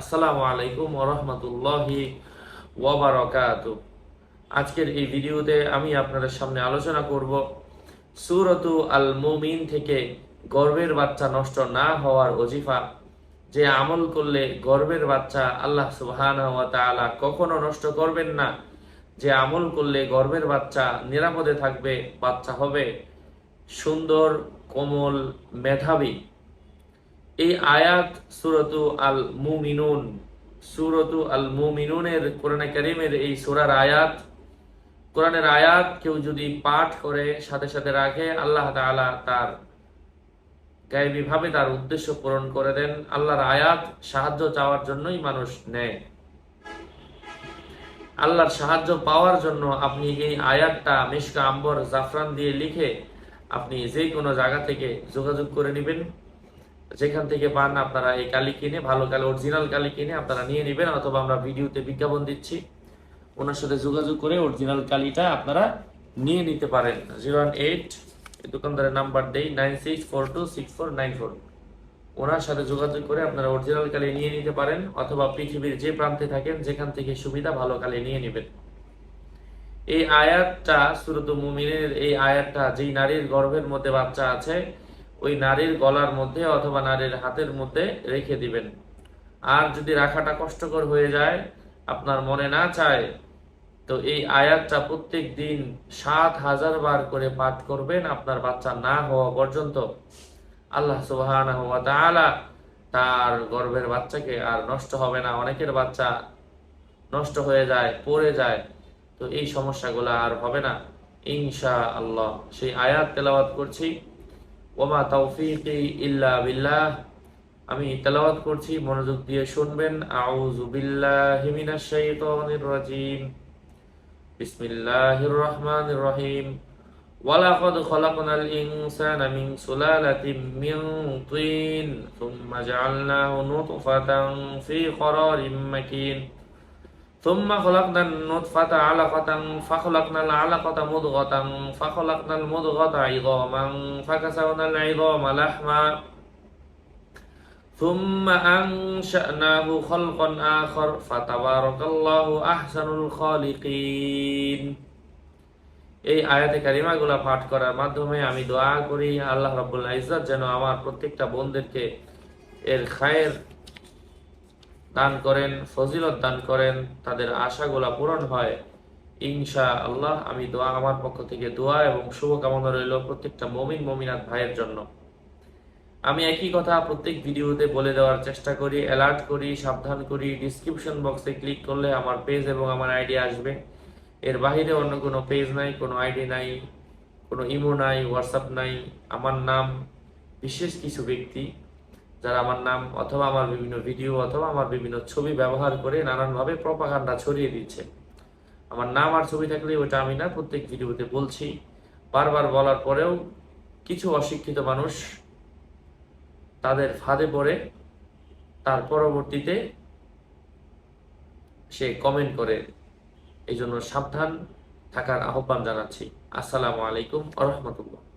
আসসালামু আলাইকুম ওরহমতুল্লাহি ওয়াবারকাত আজকের এই ভিডিওতে আমি আপনাদের সামনে আলোচনা করব সুরতু আল মুমিন থেকে গর্বের বাচ্চা নষ্ট না হওয়ার অজিফা যে আমল করলে গর্বের বাচ্চা আল্লাহ তাআলা কখনো নষ্ট করবেন না, যে আমল করলে গর্বের বাচ্চা নিরাপদে থাকবে, বাচ্চা হবে সুন্দর, কোমল, মেধাবী। এই আয়াত সুরতু আল মুমিনুন সুরতু আল মুমিনুনের কোরআনে কারিমের এই সুরার আয়াত, কোরআনের আয়াত কেউ যদি পাঠ করে, সাথে সাথে রাখে, আল্লাহ তাআলা তার তার উদ্দেশ্য পূরণ করে দেন। আল্লাহর আয়াত সাহায্য চাওয়ার জন্যই মানুষ নেয়। আল্লাহর সাহায্য পাওয়ার জন্য আপনি এই আয়াতটা মিশকা আম্বর জাফরান দিয়ে লিখে আপনি যে কোনো জায়গা থেকে যোগাযোগ করে নেবেন। যেখান থেকে পান আপনারা এই কালি কিনে, ভালো কালি অরিজিনাল কালি কিনে আপনারা নিয়ে নেবেন অথবা আমরা ভিডিওতে বিজ্ঞাপন দিচ্ছি। ওনার সাথে যোগাযোগ করে অরিজিনাল কালিটা আপনারা নিয়ে নিতে পারেন। জিরো ওয়ান এইট দোকানদারের নাম্বার দেই nine six four two six four nine four ওনার সাথে যোগাযোগ করে আপনারা অরিজিনাল কালি নিয়ে নিতে পারেন অথবা পৃথিবীর যে প্রান্তে থাকেন, যেখান থেকে সুবিধা ভালো কালি নিয়ে নেবেন। এই আয়াতটা, সুরত মুমিনের এই আয়াতটা, যেই নারীর গর্ভের মধ্যে বাচ্চা আছে ওই নারীর গলার মধ্যে অথবা নারীর হাতের মধ্যে রেখে দিবেন। আর যদি রাখাটা কষ্টকর হয়ে যায়, আপনার মনে না চায়, তো এই আয়াতটা প্রত্যেক দিন সাত হাজার বার করে পাঠ করবেন আপনার বাচ্চা না হওয়া পর্যন্ত। আল্লাহ তাআলা তার গর্ভের বাচ্চাকে আর নষ্ট হবে না, অনেকের বাচ্চা নষ্ট হয়ে যায়, পড়ে যায়, তো এই সমস্যাগুলো আর হবে না। ইনশা আল্লাহ সেই আয়াত তেলাওয়াত করছি। ওমা তৌফিকি ইল্লা বিল্লাহ। আমি তেলাওয়াত করছি, মনোযোগ দিয়ে শুনবেন। আউযু বিল্লাহি মিনাশ শাইতানির রাজিম। বিসমিল্লাহির রহমানির রহিম। ওয়ালাকাদ খলাকনাল ইনসানা মিন সুলালাতিন মিন তিন, সুম্মা জাআলনাহু নুতফাতান ফি করারিম মাকিন। ثم خلقنا النطفة علقة فخلقنا العلقة مضغة فخلقنا المضغة عظاما فكسونا العظام لحما ثم أنشأناه خلقا آخر فتبارك الله أحسن الخالقين এই আয়াতে কারিমাগুলা পাঠ করার মাধ্যমে আমি দোয়া করি আল্লাহ রাব্বুল ইজ্জত যেন আমার প্রত্যেকটা বোনদেরকে এর খায়ের দান করেন, ফজিলত দান করেন, তাদের আশাগুলা পূরণ হয়। ইনশা আল্লাহ আমি দোয়া, আমার পক্ষ থেকে দোয়া এবং শুভকামনা রইল প্রত্যেকটা মমিন, মমিনাত ভাইয়ের জন্য। আমি একই কথা প্রত্যেক ভিডিওতে বলে দেওয়ার চেষ্টা করি, অ্যালার্ট করি, সাবধান করি ডিসক্রিপশন বক্সে ক্লিক করলে আমার পেজ এবং আমার আইডি আসবে। এর বাহিরে অন্য কোনো পেজ নাই, কোনো আইডি নাই, কোনো ইমো নাই হোয়াটসঅ্যাপ নাই, আমার নাম, বিশেষ কিছু ব্যক্তি যারা আমার নাম অথবা আমার বিভিন্ন ভিডিও অথবা আমার বিভিন্ন ছবি ব্যবহার করে নানানভাবে প্রপাগান্ডা ছড়িয়ে দিচ্ছে। আমার নাম আর ছবি থাকলে ওটা আমি না, প্রত্যেক ভিডিওতে বলছি। বারবার বলার পরেও কিছু অশিক্ষিত মানুষ তাদের ফাঁদে পড়ে, তার পরবর্তীতে সে কমেন্ট করে। এই জন্য সাবধান থাকার আহ্বান জানাচ্ছি। আসসালামু আলাইকুম আ রহমতুল্লাহ।